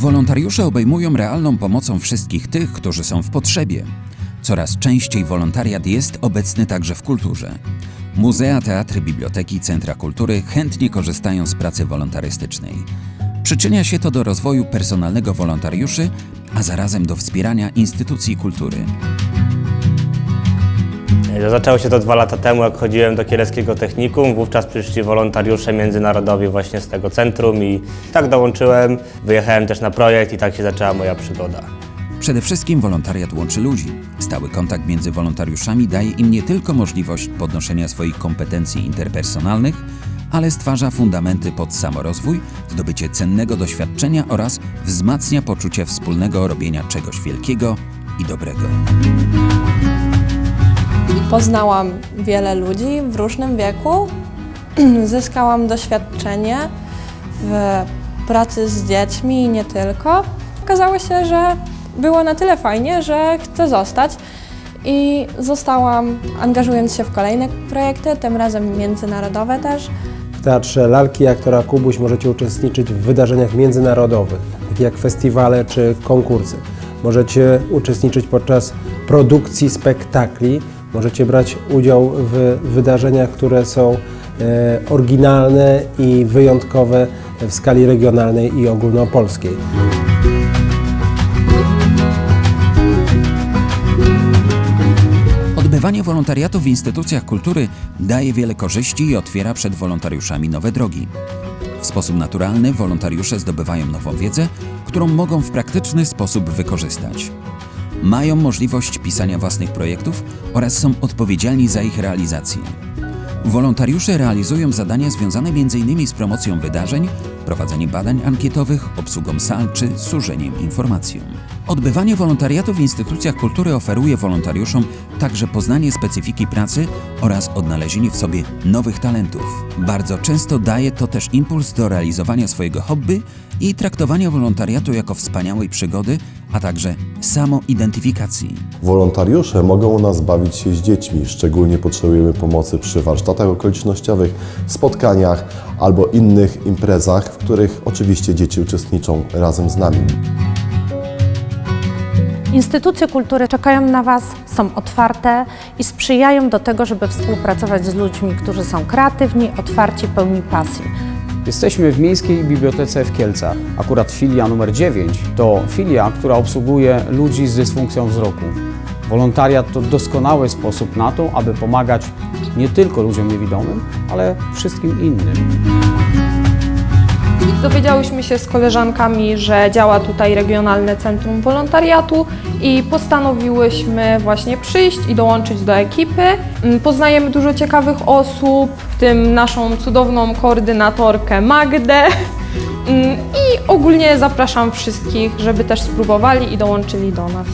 Wolontariusze obejmują realną pomocą wszystkich tych, którzy są w potrzebie. Coraz częściej wolontariat jest obecny także w kulturze. Muzea, teatry, biblioteki, centra kultury chętnie korzystają z pracy wolontarystycznej. Przyczynia się to do rozwoju personalnego wolontariuszy, a zarazem do wspierania instytucji kultury. Zaczęło się to dwa lata temu, jak chodziłem do Kieleckiego Technikum. Wówczas przyszli wolontariusze międzynarodowi właśnie z tego centrum i tak dołączyłem. Wyjechałem też na projekt i tak się zaczęła moja przygoda. Przede wszystkim wolontariat łączy ludzi. Stały kontakt między wolontariuszami daje im nie tylko możliwość podnoszenia swoich kompetencji interpersonalnych, ale stwarza fundamenty pod samorozwój, zdobycie cennego doświadczenia oraz wzmacnia poczucie wspólnego robienia czegoś wielkiego i dobrego. Poznałam wiele ludzi w różnym wieku. Zyskałam doświadczenie w pracy z dziećmi i nie tylko. Okazało się, że było na tyle fajnie, że chcę zostać i zostałam, angażując się w kolejne projekty, tym razem międzynarodowe też. W Teatrze Lalki Aktora Kubuś możecie uczestniczyć w wydarzeniach międzynarodowych, takich jak festiwale czy konkursy. Możecie uczestniczyć podczas produkcji spektakli, możecie brać udział w wydarzeniach, które są e, oryginalne i wyjątkowe w skali regionalnej i ogólnopolskiej. Odbywanie wolontariatu w instytucjach kultury daje wiele korzyści i otwiera przed wolontariuszami nowe drogi. W sposób naturalny wolontariusze zdobywają nową wiedzę, którą mogą w praktyczny sposób wykorzystać. Mają możliwość pisania własnych projektów oraz są odpowiedzialni za ich realizację. Wolontariusze realizują zadania związane m.in. z promocją wydarzeń, prowadzeniem badań ankietowych, obsługą sal czy służeniem informacją. Odbywanie wolontariatu w instytucjach kultury oferuje wolontariuszom także poznanie specyfiki pracy oraz odnalezienie w sobie nowych talentów. Bardzo często daje to też impuls do realizowania swojego hobby i traktowania wolontariatu jako wspaniałej przygody, a także samoidentyfikacji. Wolontariusze mogą u nas bawić się z dziećmi, szczególnie potrzebujemy pomocy przy warsztatach okolicznościowych, spotkaniach albo innych imprezach, w których oczywiście dzieci uczestniczą razem z nami. Instytucje kultury czekają na Was, są otwarte i sprzyjają do tego, żeby współpracować z ludźmi, którzy są kreatywni, otwarci, pełni pasji. Jesteśmy w Miejskiej Bibliotece w Kielcach. Akurat filia numer 9 to filia, która obsługuje ludzi z dysfunkcją wzroku. Wolontariat to doskonały sposób na to, aby pomagać nie tylko ludziom niewidomym, ale wszystkim innym. Dowiedziałyśmy się z koleżankami, że działa tutaj Regionalne Centrum Wolontariatu i postanowiłyśmy właśnie przyjść i dołączyć do ekipy. Mm, Poznajemy dużo ciekawych osób, w tym naszą cudowną koordynatorkę Magdę. Mm, I ogólnie zapraszam wszystkich, żeby też spróbowali i dołączyli do nas.